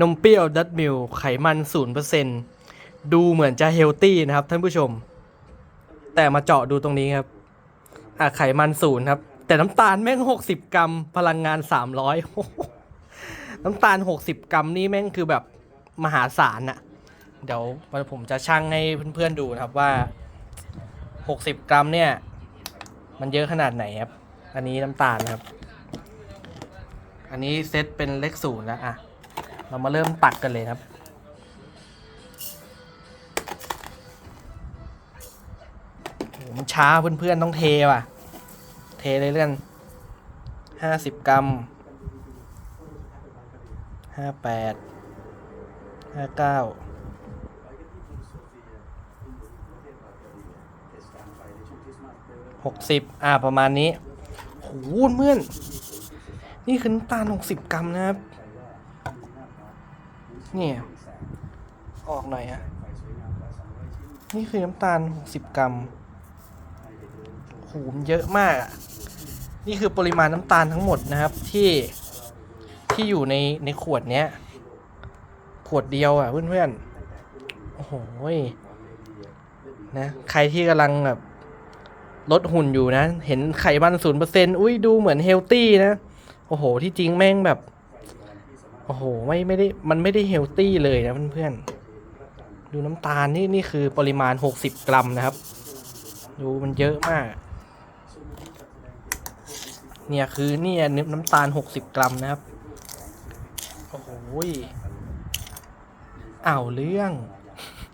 นมเปรี้ยวดัตมิลไขมัน 0%ดูเหมือนจะเฮลตี้นะครับท่านผู้ชม แต่มาเจาะดูตรงนี้ครับ อะไขมันศูนย์ครับ แต่น้ำตาลแม่ง 60 กรัม พลังงาน 300โอ้โหน้ำตาล 60 กรัมนี่แม่งคือแบบมหาศาลอะเดี๋ยวผมจะชั่งให้เพื่อนๆดูนะครับว่า 60 กรัมเนี่ย มันเยอะขนาดไหนครับ อันนี้น้ำตาลครับ อันนี้เซตเป็นเลขศูนย์แล้วอะ เรามาเริ่มตักกันเลยครับโหมันช้าเพื่อนๆต้องเทว่ะ เทเลยเลื่อนห้าสิบกรัมห้าแปดห้าเก้าหกสิบอ่า ประมาณนี้ โหเพื่อน นี่คือน้ำตาลหกสิบกรัมนะครับ นี่ยออกหน่อยอะนี่คือน้ำตาลหกสิบกรัมโหมันเยอะมากอะนี่คือปริมาณน้ำตาลทั้งหมดนะครับที่ที่อยู่ในในขวดเนี้ย ขวดเดียวอะเพื่อนๆ โอ้โหยนะ ใครที่กำลังแบบลดหุ่นอยู่นะ เห็นไขมันศูนย์เปอร์เซ็นอุ้ยดูเหมือนเฮลตี้นะ โอ้โห ที่จริงแม่งแบบ อ้โหไม่ไม่ได้มันไม่ได้เฮลตี้เลยนะเพื่อนๆดูน้ำตาลนี่นี่คือปริมาณ 60 กรัมนะครับ ดูมันเยอะมาก เนี่ยคือเนี่ยน้ำตาล 60 กรัมนะครับ โอ้โหอ้าวเรื่อง